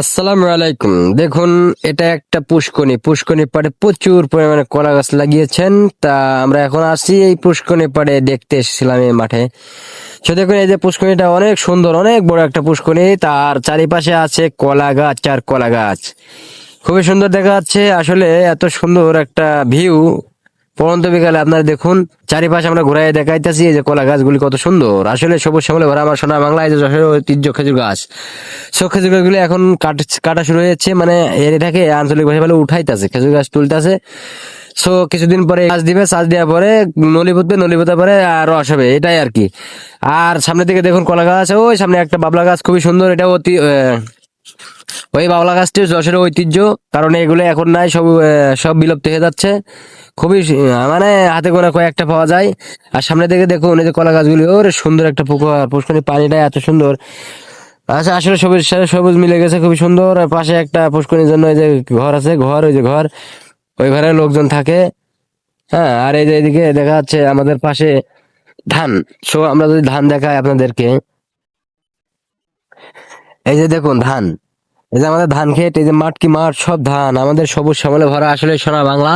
আসসালামু আলাইকুম। দেখুন, এটা একটা পুষ্কনি পুষ্কনি পাড়ে প্রচুর পরিমাণে কলা গাছ লাগিয়েছেন। তা আমরা এখন আসছি এই পুষ্কনি পাড়ে দেখতে এসেছিলাম এই মাঠে। সে দেখুন, এই যে পুষ্কনিটা অনেক সুন্দর, অনেক বড় একটা পুষ্কনি তার চারিপাশে আছে কলা গাছ আর কলা গাছ। খুবই সুন্দর দেখা যাচ্ছে। আসলে এত সুন্দর একটা ভিউ পরন্ত বিকালে আপনারা দেখুন, চারিপাশে আমরা ঘুরাই দেখাইতেছি যে কলা গাছগুলি কত সুন্দর। আসলে সবুজ শ্যামলে ভরা আমার সোনা বাংলায় যে যশোরের ঐতিহ্য খেজুর গাছ। সব খেজুর গাছগুলি এখন কাট কাটা শুরু হয়েছে মানে এর এটাকে আঞ্চলিক ভাষা বলে উঠাইতেছে, খেজুর গাছ তুলতেছে। সো কিছুদিন পরে চাষ দিবে চাষ দেওয়ার পরে নলি পুঁতবে, নলি পোতার পরে আর রস হবে এটাই আর কি। আর সামনে দিকে দেখুন কলা গাছ, ওই সামনে একটা বাবলা গাছ, খুবই সুন্দর, এটা অতি ওই বাবলা গাছটি যশোরের ঐতিহ্য, কারণ এগুলো এখন নাই, সব সব বিলুপ্ত হয়ে যাচ্ছে। খুবই মানে হাতে গোনা কয়েকটা পাওয়া যায়। আর সামনে দিকে দেখুন, এই যে কলা গাছগুলি, ওরে সুন্দর একটা পুকুর পুষ্করণী পানিটা এত সুন্দর। আচ্ছা আসলে সবুজ সবুজ মিলে গেছে, খুবই সুন্দর। আর পাশে একটা পুষ্করণীর জন্য এই যে ঘর আছে, ঘর, ওই যে ঘর, ওই ঘরে লোকজন থাকে। হ্যাঁ আর এই যে এদিকে দেখা যাচ্ছে আমাদের পাশে ধান। সো, আমরা যদি ধান দেখাই আপনাদেরকে। এই যে দেখুন, ধান। এই যে আমাদের ধান ক্ষেত, এই যে মাঠ কি মাঠ, সব ধান, আমাদের সবুজ শ্যামলে ভরা আসলে সোনা বাংলা।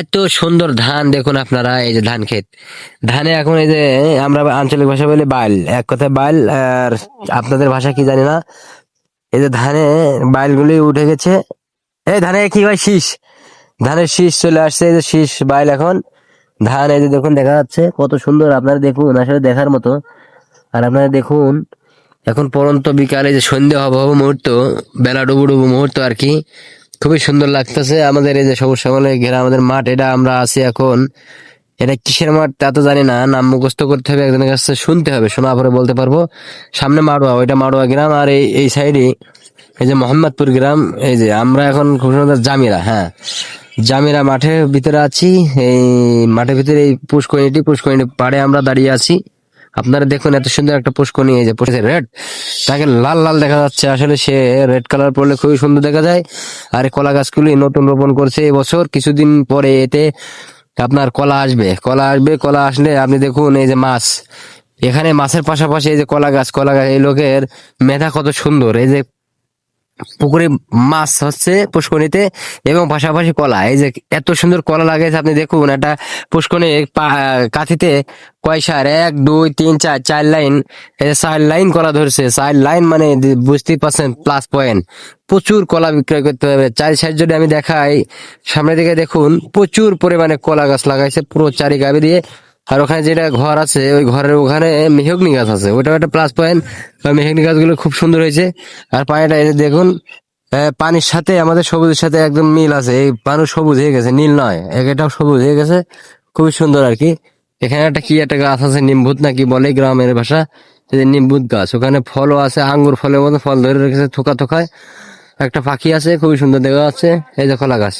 এত সুন্দর ধান দেখুন আপনারা, এই যে ধান ক্ষেত। ধানে এখন এই যে আমরা আঞ্চলিক ভাষা বলি বাইল। এক কথায় বাইল, আর আপনাদের ভাষা কি জানি না। এই যে ধানে বাইলগুলি উঠে গেছে। এই ধানে কি হয় শীষ? ধানের শীষ চলে আসছে, এই যে শীষ, বাইল এখন। ধান এই যে দেখুন, দেখা যাচ্ছে কত সুন্দর, আপনারা দেখুন, আসলে দেখার মতো। আর আপনারা দেখুন এখন পরন্ত বিকালে যে সন্ধ্যে হব হব মুহূর্ত, বেলা ডুবু ডুবু মুহূর্ত আর কি, খুবই সুন্দর লাগতেছে। আমাদের এই যে সবুজ শ্যামলে ঘেরা আমাদের মাঠ, এটা আমরা আছি এখন, এটা কিসের মাঠ তা তো জানি না, নাম মুখস্থ করতে হবে, একজনের কাছে শুনতে হবে শোনা পরে বলতে পারব। সামনে মাড়োয়া, ওইটা মাড়োয়া গ্রাম, আর এই এই সাইডে এই যে মোহাম্মদপুর গ্রাম, এই যে আমরা এখন খুব সুন্দর জামিরা হ্যাঁ। জামিরা মাঠের ভিতরে আছি, এই মাঠের ভিতরে এই পুষ্করিণীটি পুষ্করিণী পাড়ে আমরা দাঁড়িয়ে আছি। আপনারা দেখুন এত সুন্দর একটা পুষ্ক নিয়ে যে রেড তাকে লাল লাল দেখা যাচ্ছে। আসলে সে রেড কালার পরলে খুবই সুন্দর দেখা যায়। আর কলা গাছগুলি নতুন রোপণ করছে এবছর কিছুদিন পরে এতে আপনার কলা আসবে। কলা আসবে, কলা আসলে আপনি দেখুন এই যে মাছ। এখানে মাছের পাশাপাশি এই যে কলা গাছ কলা গাছ, এই লোকের মেধা কত সুন্দর। এই যে পুকুরে মাছ হচ্ছে পুষ্করণীতে এবং পাশাপাশি কলা। এই যে এত সুন্দর কলা লাগাইছে, আপনি দেখুন একটা পুষ্করণী পা- কাঠিতে কয় সার? এক, দুই, তিন, চার চার লাইন। চার লাইন কলা ধরছে। চার লাইন মানে বুঝতেই পারছেন প্লাস পয়েন্ট প্রচুর কলা বিক্রয় করতে হবে। চারি সাইড যদি আমি দেখাই সামনে দিকে দেখুন, প্রচুর পরিমাণে কলা গাছ লাগাইছে, পুরো চারি গাবি দিয়ে। আর ওখানে যেটা ঘর আছে, ওই ঘরের ওখানে মেহগনি গাছ আছে। ওইটাও একটা প্লাস পয়েন্ট মেহগনি গাছগুলো খুব সুন্দর হয়েছে। আর পানিটা এই দেখুন পানির সাথে আমাদের সবুজের সাথে একদম মিল আছে। এই পানি সবুজ হয়ে গেছে, নীল নয় এটাও সবুজ হয়ে গেছে। খুবই সুন্দর আর কি। এখানে একটা কি একটা গাছ আছে, নিম্বুত নাকি বলে গ্রামের ভাষা। নিম্বুত গাছ, ওখানে ফলও আছে, আঙ্গুর ফলের মতো ফল ধরে রেখেছে, থোকা থোকায়। একটা পাখি আছে, খুবই সুন্দর দেখা যাচ্ছে। এই যে কলা গাছ।